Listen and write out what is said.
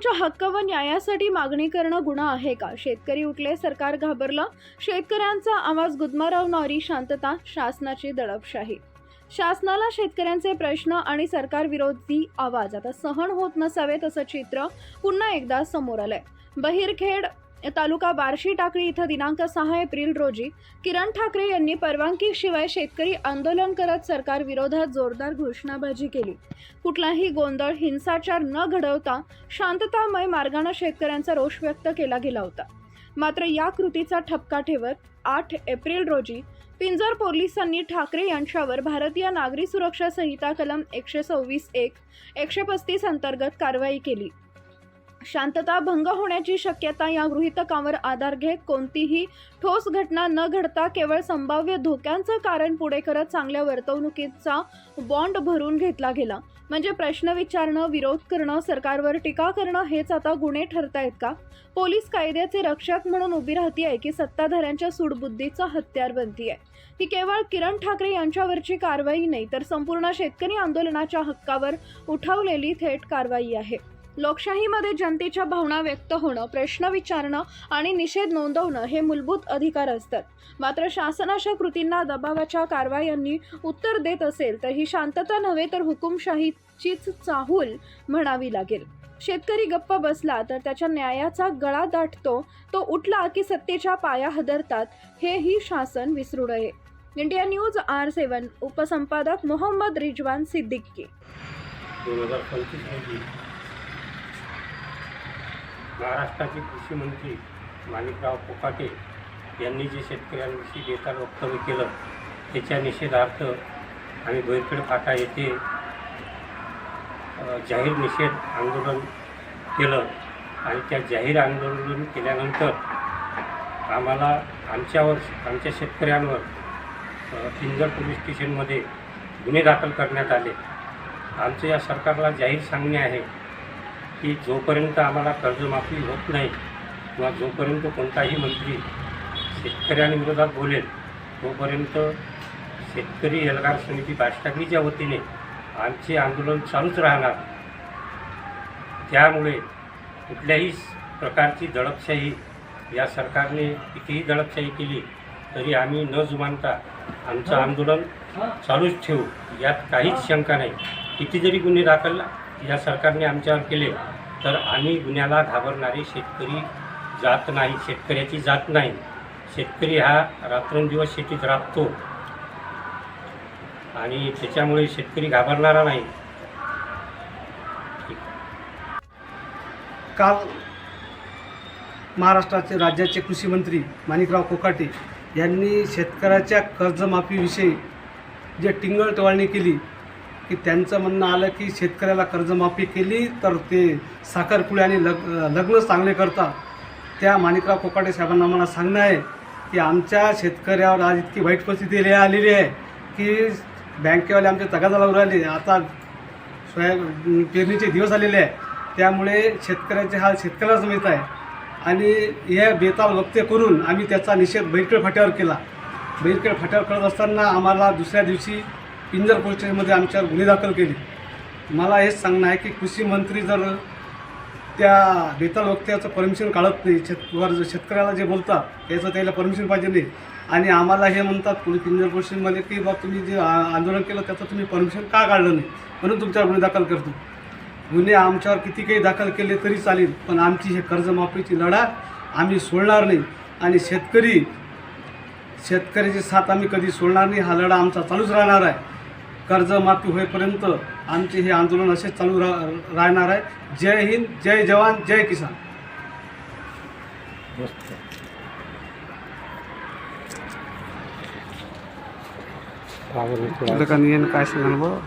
शेतकऱ्यांच्या हक्क व न्यायासाठी मागणी करणं गुन्हा आहे का? शेतकरी उठले सरकार घाबरलं. शेतकऱ्यांचा आवाज गुदमरवणारी शांतता शासनाची दडपशाही. शासनाला शेतकऱ्यांचे प्रश्न आणि सरकारविरोधी आवाज. आता सहन होत नसावेत असं चित्र पुन्हा एकदा समोर आलंय. बहिरखेड तालुका बार्शी टाकळी इथं दिनांक सहा एप्रिल रोजी किरण ठाकरे यांनी परवानगीशिवाय शेतकरी आंदोलन करत सरकार विरोधात जोरदार घोषणाबाजी केली. कुठलाही गोंधळ हिंसाचार न घडवता शांततामय मार्गाने शेतकऱ्यांचा रोष व्यक्त केला गेला होता. मात्र या कृतीचा ठपका ठेवत आठ एप्रिल रोजी पिंजर पोलिसांनी ठाकरे यांच्यावर भारतीय नागरी सुरक्षा संहिता कलम एकशे सव्वीस एक एकशे पस्तीस अंतर्गत कारवाई केली. शांतता भंग होण्याची शक्यता या गृहितकावर आधार घेत कोणतीही ठोस घटना न घडता केवळ संभाव्य धोक्यांचं कारण पुढे करत चांगल्या वर्तवणुकीचा बॉन्ड भरून घेतला गेला. म्हणजे प्रश्न विचारणं विरोध करणं सरकारवर टीका करणं हेच आता गुन्हे ठरतायत का? पोलीस कायद्याचे रक्षक म्हणून उभी राहतीये की सत्ताधाऱ्यांच्या सूडबुद्धीचा हत्यार बनतीये? ही केवळ किरण ठाकरे यांच्यावरची कारवाई नाही तर संपूर्ण शेतकरी आंदोलनाच्या हक्कावर उठवलेली थेट कारवाई आहे. लोकशाहीमध्ये जनतेच्या भावना व्यक्त होणं प्रश्न विचारणं आणि निषेध नोंदवणं हे मूलभूत अधिकार असतात. मात्र शासनाच्या कृतींना दबावाच्या कारवायांनी उत्तर देत असेल तर ही शांतता नव्हे तर हुकुमशाहीचीच चाहूल म्हणावी लागेल. शेतकरी गप्प बसला तर त्याच्या न्यायाचा गळा दाटतो तो उठला की सत्तेच्या पाया हदरतात हेही शासन विसरू नये. इंडिया न्यूज आर सेवन उपसंपादक मोहम्मद रिजवान सिद्दीकी. दोन हजार पंचवीस रोजी महाराष्ट्राचे कृषी मंत्री माणिकराव कोकाटे यांनी जे शेतकऱ्यांविषयी देता वक्तव्य केलं त्याच्या निषेधार्थ आम्ही बैरखेड फाटा येथे जाहीर निषेध आंदोलन केलं आणि त्या जाहीर आंदोलन केल्यानंतर आम्हाला आमच्यावर आमच्या शेतकऱ्यांवर अ, पिंजर पोलीस स्टेशनमध्ये गुन्हे दाखल करण्यात आले. आमचं या सरकारला जाहीर सांगणे आहे की जोपर्यंत आम्हाला कर्जमाफी होत नाही किंवा जोपर्यंत कोणताही मंत्री शेतकऱ्यांविरोधात बोलेल तोपर्यंत शेतकरी एल्गार समिती बाष्टागीच्या वतीने आमचे आंदोलन चालूच राहणार. त्यामुळे कुठल्याही प्रकारची दडपशाही या सरकारने कितीही दडपशाही केली तरी आम्ही न जुमानता आमचं आंदोलन चालूच ठेवू. यात काहीच शंका नाही. किती जरी गुन्हे दाखल या सरकारने आमच्यावर केले तर आम्ही गुन्ह्याला घाबरणारे शेतकरी जात नाही शेतकऱ्याची जात नाही. शेतकरी हा रात्रंदिवस शेतीत राबतो. आणि त्याच्यामुळे शेतकरी घाबरणारा नाही. काल महाराष्ट्राचे राज्याचे कृषी मंत्री माणिकराव कोकाटे यांनी शेतकऱ्याच्या कर्जमाफीविषयी जे टिंगळ टवाळणी केली की त्यांचं म्हणणं आलं की शेतकऱ्याला कर्जमाफी केली तर ते साखरपुळे आणि लग लग्न चांगले करतात. त्या माणिकराव कोकाटे साहेबांना मला सांगणं आहे की आमच्या शेतकऱ्यावर आज इतकी वाईट परिस्थिती आलेली आहे की बँकेवाले आमचे तगादा लावून राहिले आता सोया पेरणीचे दिवस आलेले आहे त्यामुळे शेतकऱ्याचे हाल शेतकऱ्यालाच मिळत आहे. आणि हे बेताल वक्ते करून आम्ही त्याचा निषेध बैरखेड फाट्यावर केला. बैरखेड फाट्यावर करत असताना आम्हाला दुसऱ्या दिवशी पिंजर पोलीस स्टेशनमध्ये आमच्यावर गुन्हे दाखल केले. मला हेच सांगणं आहे की कृषी मंत्री जर त्या बेताल वक्त्याचं परमिशन काढत नाही शेत शेतकऱ्याला जे बोलतात त्याचं त्याला परमिशन पाहिजे नाही आणि आम्हाला हे म्हणतात पोलीस पिंजर पोलीस स्टेशनमध्ये की बा तुम्ही जे आंदोलन केलं त्याचं तुम्ही परमिशन का काढलं नाही? म्हणून तुमच्यावर गुन्हे दाखल करतो. गुन्हे आमच्यावर किती काही दाखल केले तरी चालेल पण आमची हे कर्जमाफीची लढा आम्ही सोडणार नाही. आणि शेतकरी शेतकऱ्याची साथ आम्ही कधी सोडणार नाही हा लढा आमचा चालूच राहणार आहे. कर्जमाफी होईपर्यंत आमचे हे आंदोलन असेच चालू रा राहणार आहे. जय हिंद जय जवान जय किसान. काय सांगणार